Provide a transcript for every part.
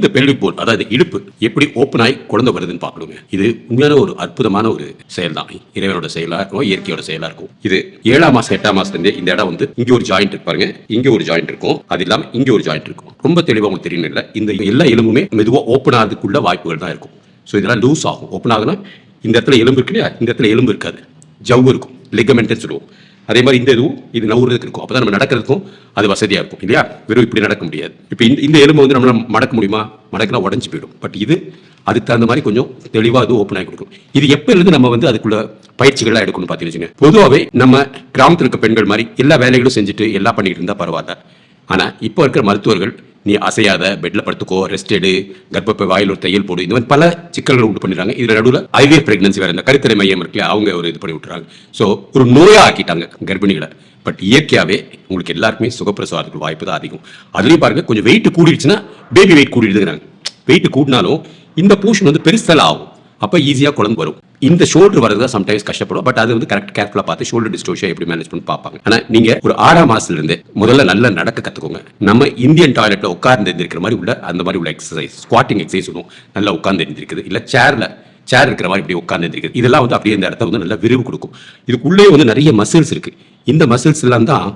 இந்த pelvic phone அதாவது இடுப்பு எப்படி ஓப்பன் ஆகி குழந்தை வருதுன்னு பார்க்கணுங்க. இது உண்மையான ஒரு அற்புதமான ஒரு செயல் தான் இறைவனோட செயலா இருக்கும் இயற்கையோட செயலா இருக்கும் இது ஏழாம் மாசம் எட்டாம் மாசத்துல இருந்தே இந்த இடம் வந்து இங்க ஒரு ஜாயிண்ட் இருப்பாருங்க இங்க ஒரு ஜாயிண்ட் இருக்கும். அது இல்லாம இங்க ஒரு ஜாயிண்ட் இருக்கும். ரொம்ப தெளிவா உங்களுக்கு தெரியும் இல்லை. இந்த எல்லா எலும்புமே மெதுவா ஓப்பன் ஆகிறதுக்குள்ள வாய்ப்புகள் தான் இருக்கும். ஸோ இதெல்லாம் லூஸ் ஆகும். ஓப்பன் ஆகுனா இந்த இடத்துல எலும்பு இருக்கு இல்லையா? இந்த இடத்துல எலும்பு இருக்காது. ஜவ்வு இருக்கும். லிகமெண்ட்னு சொல்லுவோம். அதே மாதிரி இந்த இதுவும் இது நவுறதுக்கு இருக்கும் அப்பதான் நம்ம நடக்கிறதுக்கும் அது வசதியாக இருக்கும் இல்லையா? வெறும் இப்படி நடக்க முடியாது. இப்போ இந்த இந்த எலும்பு வந்து நம்மளால் மடக்க முடியுமா? மடக்கினா உடஞ்சி போயிடும். பட் இது அதுக்கு தகுந்த மாதிரி கொஞ்சம் தெளிவாக அது ஓப்பன் ஆகி கொடுக்கும் இது எப்போலேருந்து நம்ம வந்து அதுக்குள்ள பயிற்சிகளாக எடுக்கணும் பார்த்தீங்கன்னு பொதுவாகவே நம்ம கிராமத்தில் இருக்க பெண்கள் மாதிரி எல்லா வேலைகளும் செஞ்சுட்டு எல்லாம் பண்ணிட்டு இருந்தால் பரவாயில்ல. ஆனால் இப்போ இருக்கிற மருத்துவர்கள் நீ அசையாத பெட்ல படுத்துக்கோ ரெஸ்ட் எடு கர்ப்பப்பை வாயில் ஒரு தையல் போடு. இந்த மாதிரி பல சிக்கல்கள் உண்டு பண்ணிடுறாங்க. இதுல நடுவில் ஐவிஎஃப் பிரெக்னன்சி வேற இந்த கருத்தரை மையம் இருக்கு. அவங்க ஒரு இது பண்ணி விட்டுறாங்க. ஸோ ஒரு நோயா ஆக்கிட்டாங்க கர்ப்பிணிகளை. பட் இயற்கையாவே உங்களுக்கு எல்லாருக்குமே சுகப்பிரசவாதத்துக்கு வாய்ப்பு தான் அதிகம். அதுலயும் பாருங்க கொஞ்சம் வெயிட் கூடிடுச்சுன்னா பேபி வெயிட் கூடிடுதுங்கிறாங்க. வெயிட் கூடினாலும் இந்த போர்ஷன் வந்து பெருசல் ஆகும் அப்போ ஈஸியாக குழந்தை வரும். இந்த ஷோல்டர் வரது தான் சம்டைம்ஸ் கஷ்டப்படும் பட் அது வந்து கரெக்ட் கேர்ஃபுல்லாக பார்த்து ஷோல்டர் டிஸ்டோஷன் எப்படி மேனேஜ் பண்ணி பார்ப்பாங்க. ஆனால் நீங்க ஒரு ஆறாம் மாசத்துல இருந்து முதல்ல நல்லா நடக்க கத்துக்கோங்க. நம்ம இந்தியன் டாய்லெட்ல உட்கார்ந்து எழுந்திருக்கிற மாதிரி உள்ள அந்த மாதிரி உள்ள எக்ஸசைஸ் ஸ்குவாட்டிங் எக்ஸசைஸ் சொல்லுவோம் நல்லா உட்கார்ந்து எழுந்திருக்குது. இல்ல சேர்ல சேர் இருக்கிற மாதிரி இப்படி உட்கார்ந்து இருக்குது இதெல்லாம் வந்து அப்படியே இந்த இடத்த வந்து நல்லா விரிவு கொடுக்கும். இதுக்குள்ளே வந்து நிறைய மசில்ஸ் இருக்கு. இந்த மசில்ஸ் எல்லாம் தான்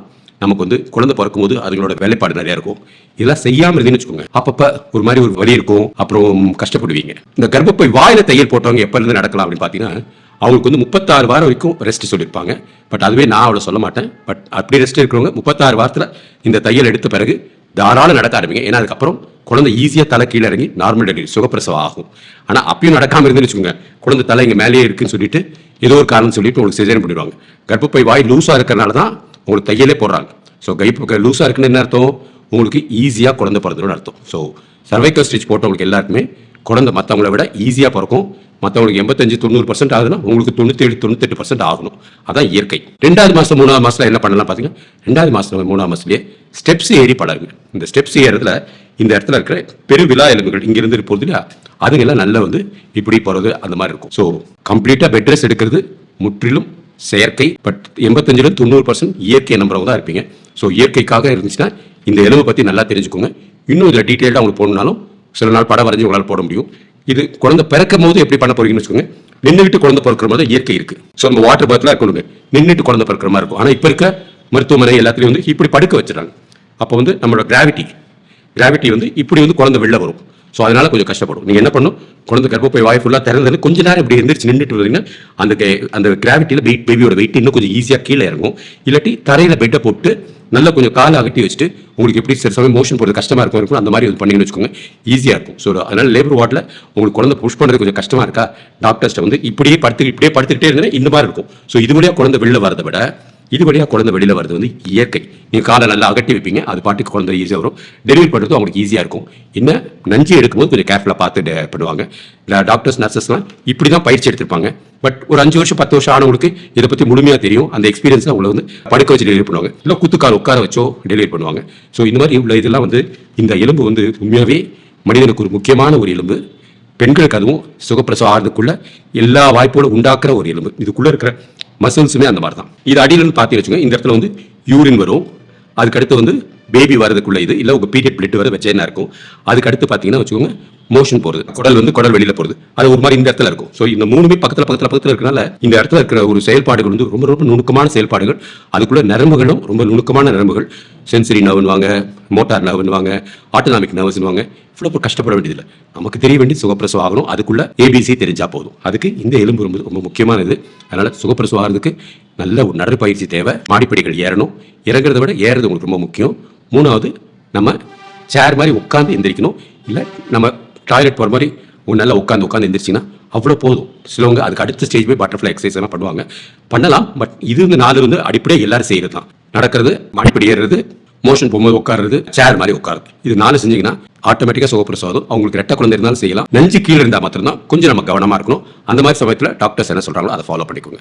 நமக்கு வந்து குழந்தை பிறக்கும் போது அதுங்களோட வேலைப்பாடு நிறைய இருக்கும். இதெல்லாம் செய்யாம இருந்துன்னு வச்சுக்கோங்க. அப்பப்ப ஒரு மாதிரி ஒரு வலி இருக்கும். அப்புறம் கஷ்டப்படுவீங்க. இந்த கர்ப்பப்பை வாயில தையல் போட்டவங்க எப்ப இருந்து நடக்கலாம் அப்படின்னு பாத்தீங்கன்னா அவங்களுக்கு வந்து முப்பத்தாறு வாரம் வரைக்கும் ரெஸ்ட் சொல்லியிருப்பாங்க. பட் அதுவே நான் அவ்வளோ சொல்ல மாட்டேன். பட் அப்படி ரெஸ்ட் இருக்கிறவங்க முப்பத்தாறு வாரத்தில் இந்த தையல் எடுத்த பிறகு தாராளம் நடக்க ஆரம்பிங்க. ஏன்னா அதுக்கப்புறம் குழந்தை ஈஸியாக தலை கீழே இறங்கி நார்மல் டெலிவரி சுகப்பிரசவம் ஆகும். ஆனால் அப்பயும் நடக்காமல் இருந்துன்னு வச்சுக்கோங்க. குழந்தை தலை இங்கே மேலேயே இருக்குன்னு சொல்லிட்டு ஏதோ ஒரு காரணம் சொல்லிட்டு உங்களுக்கு சிசேரியன் பண்ணிடுவாங்க. கர்ப்பப்பை வாய் லூஸாக இருக்கிறனால தான் உங்களுக்கு தையலே போடுறாங்க. ஸோ கை லூஸாக இருக்குன்னு என்ன அர்த்தம்? உங்களுக்கு ஈஸியாக குழந்தை பிறந்துடும் அர்த்தம். ஸோ சர்வைக்கல் ஸ்டிச் போட்டவங்களுக்கு எல்லாருக்குமே குழந்தை மற்றவங்கள விட ஈஸியாக பிறக்கும். மற்றவங்களுக்கு எண்பத்தஞ்சு தொண்ணூறு பர்சன்ட் ஆகுதுன்னா உங்களுக்கு தொண்ணூத்தேழு தொண்ணூத்தெட்டு பர்சன்ட் ஆகணும். அதான் இயற்கை. ரெண்டாவது மாதம் மூணாவது மாதத்தில் என்ன பண்ணலாம் பார்த்தீங்கன்னா ரெண்டாவது மாதம் மூணாவது மாதத்துலேயே ஸ்டெப்ஸ் ஏறி பழகுங்க இந்த ஸ்டெப்ஸ் ஏறதுல இந்த இடத்துல இருக்கிற பெருவிழா எலும்புகள் இங்கிருந்து போகுது இல்லையா? அதுங்கெல்லாம் நல்லா வந்து இப்படி போகிறது அந்த மாதிரி இருக்கும். ஸோ கம்ப்ளீட்டாக பெட் ரெஸ்ட் எடுக்கிறது முற்றிலும் செயற்கை பட் எண்பத்தஞ்சில் தொண்ணூறு பர்சன்ட் இயற்கை நம்புறவங்க தான் இருப்பீங்க. ஸோ இயற்கைக்காக இருந்துச்சுன்னா இந்த எலும்பை பற்றி நல்லா தெரிஞ்சுக்கோங்க. இன்னும் இதில் டீட்டெயில்டாக உங்களுக்கு போடணும்னாலும் சில நாள் படம் வரைஞ்சி உங்களால் போட முடியும். இது குழந்தை பிறக்கும் போது எப்படி பண்ண போறீங்கன்னு வச்சுக்கோங்க. நின்றுட்டு குழந்தை பிறக்கிற மாதிரி இயற்கை இருக்குது ஸோ நம்ம வாட்டர் பாத்தில் இருக்கணுங்க. நின்றுட்டு குழந்தை பிறக்கிற மாதிரி இருக்கும். ஆனால் இப்போ இருக்க மருத்துவமனை எல்லாத்துலேயும் வந்து இப்படி படுக்க வச்சிடறாங்க. அப்போ வந்து நம்மளோட கிராவிட்டி கிராவிட்டி வந்து இப்படி வந்து குழந்தை வெளில வரும். ஸோ அதனால கொஞ்சம் கஷ்டப்படும். நீங்கள் என்ன பண்ணும் குழந்தை கர்ப்பப்பை வாய் ஃபுல்லாக திறந்து கொஞ்ச நேரம் இப்படி எந்திரிச்சு நின்றுட்டு வந்தீங்கன்னா அந்த அந்த கிராவிட்டியில் வெயிட் பேபியோட வெயிட் இன்னும் கொஞ்சம் ஈஸியாக கீழே இறங்கும். இல்லாட்டி தரையில் பெட்டை போட்டு நல்லா கொஞ்சம் காலை அகட்டி வச்சுட்டு உங்களுக்கு எப்படி சில சமயம் மோஷன் போகிறது கஷ்டமாக இருக்கும் இருக்கும் அந்த மாதிரி இது பண்ணிங்கன்னு வச்சுக்கோங்க. ஈஸியாக இருக்கும். ஸோ அதனால் லேபர் வார்டில் உங்களுக்கு குழந்தை புஷ் பண்ணுறது கொஞ்சம் கஷ்டமாக இருக்கா? டாக்டர்ஸ்ட்டை வந்து இப்படியே படுத்து இப்படியே படுத்துக்கிட்டே இருந்தேன்னா இந்த மாதிரி இருக்கும். ஸோ இது வழியாக குழந்தை வெளில வரதை விட இது வழியாக குழந்தை வெளியில வருது வந்து இயற்கை. நீங்கள் காலை நல்லா அகட்டி வைப்பீங்க அது பாட்டுக்கு குழந்தை ஈஸியாக வரும். டெலிவரி பண்ணுறது அவங்களுக்கு ஈஸியாக இருக்கும். என்ன? நஞ்சு எடுக்கும்போது கொஞ்சம் கேர்ஃபுல்லாக பார்த்து de- பண்ணுவாங்க. டாக்டர்ஸ் நர்சஸ்லாம் இப்படி தான் பயிற்சி எடுத்திருப்பாங்க. பட் ஒரு அஞ்சு வருஷம் பத்து வருஷம் ஆனவங்களுக்கு இதை பற்றி முழுமையாக தெரியும். அந்த எக்ஸ்பீரியன்ஸ் அவங்கள வந்து படுக்க வச்சு டெலிவரி பண்ணுவாங்க. இல்லை குத்துக்கால் உட்கார வச்சோ டெலிவரி பண்ணுவாங்க. ஸோ இந்த மாதிரி உள்ள இதெல்லாம் வந்து இந்த எலும்பு வந்து உண்மையாகவே மனிதனுக்கு ஒரு முக்கியமான ஒரு எலும்பு. பெண்களுக்கு அதுவும் சுகப்பிரசவம் ஆகிறதுக்குள்ள எல்லா வாய்ப்புகளும் உண்டாக்குற ஒரு எலும்பு. இதுக்குள்ளே இருக்கிற மசில்ஸுமே அந்த மாதிரி தான் இது அடியில பார்த்து வச்சுக்கோங்க இந்த இடத்துல வந்து யூரின் வரும். அதுக்கடுத்து வந்து பேபி வரதுக்குள்ள இது இல்லை உங்கள் பீரியட் பிளட் வர வச்சேனா இருக்கும். அதுக்கு அடுத்து பார்த்தீங்கன்னா வச்சுக்கோங்க மோஷன் போறது குடல் வந்து குடல் வெளியில போறது. அது ஒரு மாதிரி இந்த இடத்துல இருக்கும். ஸோ இந்த மூணுமே பக்கத்துல பக்கத்துல பக்கத்துல இருக்கனால இந்த இடத்துல இருக்கிற ஒரு செயல்பாடுகள் வந்து ரொம்ப ரொம்ப நுணுக்கமான செயல்பாடுகள். அதுக்குள்ள நரம்புகளும் ரொம்ப நுணுக்கமான நரம்புகள். சென்சரி நர்வுன்னுவாங்க மோட்டார் நர்வுன்னுவாங்க ஆட்டோனாமிக் நவ்ஸ்னுவாங்க இவ்வளோ கஷ்டப்பட வேண்டியதில்லை. நமக்கு தெரிய வேண்டிய சுகப்பிரசவம் ஆகணும். அதுக்குள்ள ஏபிசி தெரிஞ்சா போதும். அதுக்கு இந்த எலும்பு ரொம்ப ரொம்ப முக்கியமானது. அதனால சுகப்பிரசவம் ஆகிறதுக்கு நல்ல ஒரு நடைப்பயிற்சி தேவை. மாடிப்படிகள் ஏறணும். இறங்குறத விட ஏறுறது உங்களுக்கு ரொம்ப முக்கியம். மூணாவது நம்ம சேர் மாதிரி உட்காந்து எந்திரிக்கணும். இல்லை நம்ம டாய்லெட் போகிற மாதிரி ஒரு நல்லா உட்காந்து உட்காந்து எந்திரிச்சிங்கன்னா அவ்வளோ போதும். சிலவங்க அதுக்கு அடுத்த ஸ்டேஜ் போய் பட்டர்ஃப்ளை எக்ஸசைஸ் எல்லாம் பண்ணுவாங்க. பண்ணலாம் பட் இது வந்து நாலு வந்து அடிப்படையாக எல்லாரும் செய்யறது தான். நடக்கிறது மடிப்படி ஏறுறது மோஷன் போகும்போது உட்காருறது சேர் மாதிரி உட்காருது இது நாலு செஞ்சீங்கன்னா ஆட்டோமேட்டிக்காக சுகப்பிரசாதம் அவங்களுக்கு ரெட்ட குழந்தை இருந்தாலும் செய்யலாம். நெஞ்சு கீழே இருந்தால் மாத்திரம்தான் கொஞ்சம் நம்ம கவனமாக இருக்கணும். அந்த மாதிரி சமயத்தில் டாக்டர்ஸ் என்ன சொல்கிறாங்களோ அதை ஃபாலோ பண்ணிக்கோங்க.